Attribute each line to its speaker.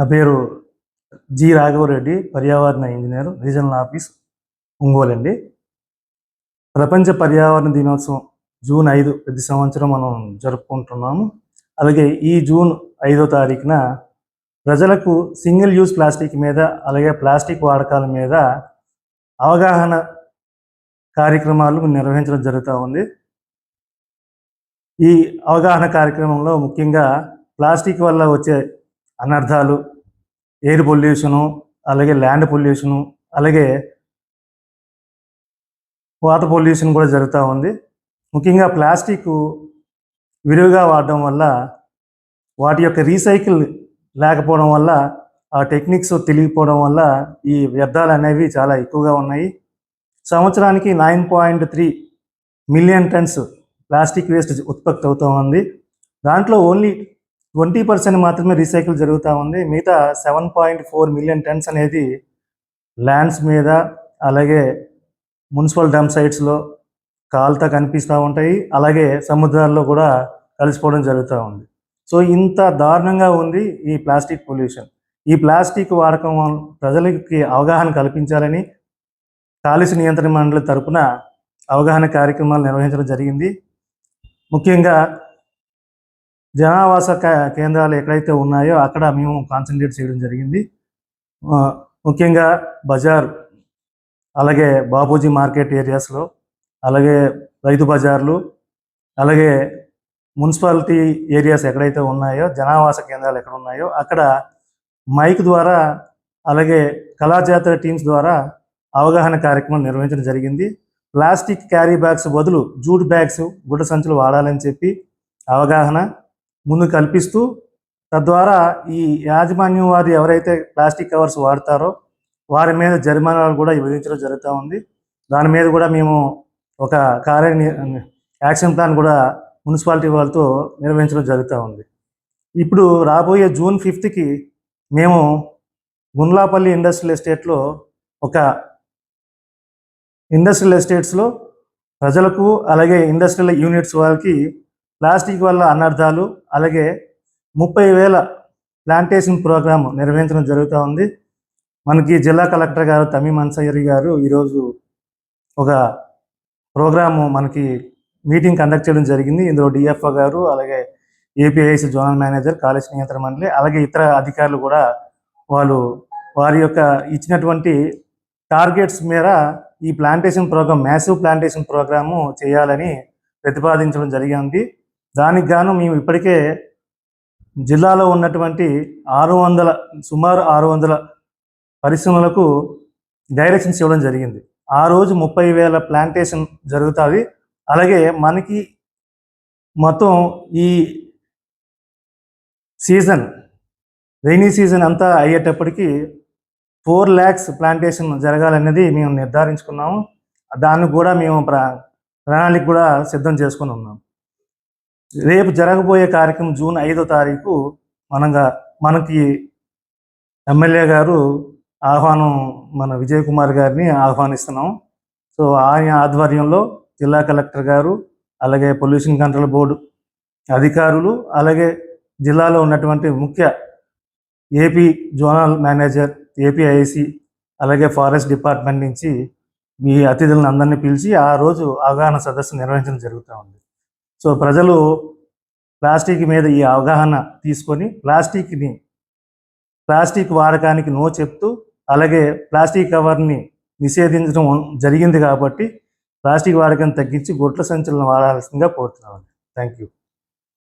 Speaker 1: నా పేరు జి రాఘవరెడ్డి పర్యావరణ ఇంజనీర్ రీజనల్ ఆఫీస్ ఒంగోలు అండి. ప్రపంచ పర్యావరణ దినోత్సవం జూన్ ఐదు ప్రతి సంవత్సరం మనం జరుపుకుంటున్నాము. అలాగే ఈ జూన్ ఐదో తారీఖున ప్రజలకు సింగిల్ యూజ్ ప్లాస్టిక్ మీద అలాగే ప్లాస్టిక్ వాడకాల మీద అవగాహన కార్యక్రమాలు నిర్వహించడం జరుగుతూ ఉంది. ఈ అవగాహన కార్యక్రమంలో ముఖ్యంగా ప్లాస్టిక్ వల్ల వచ్చే అనర్థాలు ఎయిర్ పొల్యూషను అలాగే ల్యాండ్ పొల్యూషను అలాగే వాటర్ పొల్యూషన్ కూడా జరుగుతూ ఉంది. ముఖ్యంగా ప్లాస్టిక్ విరివిగా వాడడం వల్ల వాటి యొక్క రీసైకిల్ లేకపోవడం వల్ల ఆ టెక్నిక్స్ తెలియకపోవడం వల్ల ఈ వ్యర్థాలు అనేవి చాలా ఎక్కువగా ఉన్నాయి. సంవత్సరానికి nine point three million tons plastic waste ఉత్పత్తి అవుతూ ఉంది. దాంట్లో ఓన్లీ ట్వంటీ పర్సెంట్ మాత్రమే రీసైకిల్ జరుగుతూ ఉంది. మిగతా seven point four million tons అనేది ల్యాండ్స్ మీద అలాగే మున్సిపల్ డ్యామ్ సైట్స్లో కాలుతా కనిపిస్తూ ఉంటాయి. అలాగే సముద్రాల్లో కూడా కలిసిపోవడం జరుగుతూ ఉంది. సో ఇంత దారుణంగా ఉంది ఈ ప్లాస్టిక్ పొల్యూషన్. ఈ ప్లాస్టిక్ వాడకం ప్రజలకి అవగాహన కల్పించాలని కాలుష్య నియంత్రణ మండలి తరపున అవగాహన కార్యక్రమాలు నిర్వహించడం జరిగింది. ముఖ్యంగా జనావాస కేంద్రాలు ఎక్కడైతే ఉన్నాయో అక్కడ మేము కాన్సన్ట్రేట్ చేయడం జరిగింది. ముఖ్యంగా బజార్ అలాగే బాపూజీ మార్కెట్ ఏరియాస్లో అలాగే రైతు బజార్లు అలాగే మున్సిపాలిటీ ఏరియాస్ ఎక్కడైతే ఉన్నాయో జనావాస కేంద్రాలు ఎక్కడ ఉన్నాయో అక్కడ మైక్ ద్వారా అలాగే కళాజాతర టీమ్స్ ద్వారా అవగాహన కార్యక్రమం నిర్వహించడం జరిగింది. ప్లాస్టిక్ క్యారీ బ్యాగ్స్ బదులు జూట్ బ్యాగ్స్ గుడ్డ సంచులు వాడాలని చెప్పి అవగాహన ముందు కల్పిస్తూ తద్వారా ఈ యాజమాన్యం వారు ఎవరైతే ప్లాస్టిక్ కవర్స్ వాడతారో వారి మీద జరిమానాలు కూడా విధించడం జరుగుతూ ఉంది. దాని మీద కూడా మేము ఒక కార్య యాక్షన్ ప్లాన్ కూడా మున్సిపాలిటీ వాళ్ళతో నిర్వహించడం జరుగుతూ ఉంది. ఇప్పుడు రాబోయే జూన్ ఫిఫ్త్కి మేము గుండ్లాపల్లి ఇండస్ట్రియల్ ఎస్టేట్లో ఒక ఇండస్ట్రియల్ ఎస్టేట్స్లో ప్రజలకు అలాగే ఇండస్ట్రియల్ యూనిట్స్ వాళ్ళకి ప్లాస్టిక్ వల్ల అనర్థాలు అలాగే ముప్పై వేల ప్లాంటేషన్ ప్రోగ్రామ్ నిర్వహించడం జరుగుతూ ఉంది. మనకి జిల్లా కలెక్టర్ గారు తమీ మన్సయ్యరి గారు ఈరోజు ఒక ప్రోగ్రాము మనకి మీటింగ్ కండక్ట్ చేయడం జరిగింది. ఇందులో డిఎఫ్ఓ గారు అలాగే ఏపీఐసి జోనల్ మేనేజర్ కాలేజ్ నియంత్రణ మండలి అలాగే ఇతర అధికారులు కూడా వాళ్ళు వారి యొక్క ఇచ్చినటువంటి టార్గెట్స్ మేర ఈ plantation programme massive plantation programme చేయాలని ప్రతిపాదించడం జరిగింది. దానికి గాను మేము ఇప్పటికే జిల్లాలో ఉన్నటువంటి ఆరు వందల సుమారు ఆరు వందల పరిశ్రమలకు డైరెక్షన్స్ ఇవ్వడం జరిగింది. ఆ రోజు ముప్పై వేల ప్లాంటేషన్ జరుగుతుంది. అలాగే మనకి మొత్తం ఈ సీజన్ రైనీ సీజన్ అంతా అయ్యేటప్పటికి ఫోర్ ల్యాక్స్ ప్లాంటేషన్ జరగాలనేది మేము నిర్ధారించుకున్నాము. దాన్ని కూడా మేము ప్ర ప్రణాళిక కూడా సిద్ధం చేసుకుని ఉన్నాం రేపు జరగబోయే కార్యక్రమం జూన్ ఐదో తారీఖు మనంగా మనకి ఎమ్మెల్యే గారు ఆహ్వానం మన విజయ్ కుమార్ గారిని ఆహ్వానిస్తున్నాం. సో ఆయన ఆధ్వర్యంలో జిల్లా కలెక్టర్ గారు అలాగే పొల్యూషన్ కంట్రోల్ బోర్డు అధికారులు అలాగే జిల్లాలో ఉన్నటువంటి ముఖ్య ఏపీ జోనల్ మేనేజర్ ఏపీఐసి అలాగే ఫారెస్ట్ డిపార్ట్మెంట్ నుంచి మీ అతిథులను అందరినీ పిలిచి ఆ రోజు అవగాహన సదస్సు నిర్వహించడం జరుగుతూ ఉంది. సో ప్రజలు ప్లాస్టిక్ మీద ఈ అవగాహన తీసుకొని ప్లాస్టిక్ని ప్లాస్టిక్ వాడకానికి నో చెప్తూ అలాగే ప్లాస్టిక్ కవర్ని నిషేధించడం జరిగింది కాబట్టి ప్లాస్టిక్ వాడకాన్ని తగ్గించి గొడ్ల సంచులను వాడాల్సిందిగా కోరుతున్నామండి. Thank you.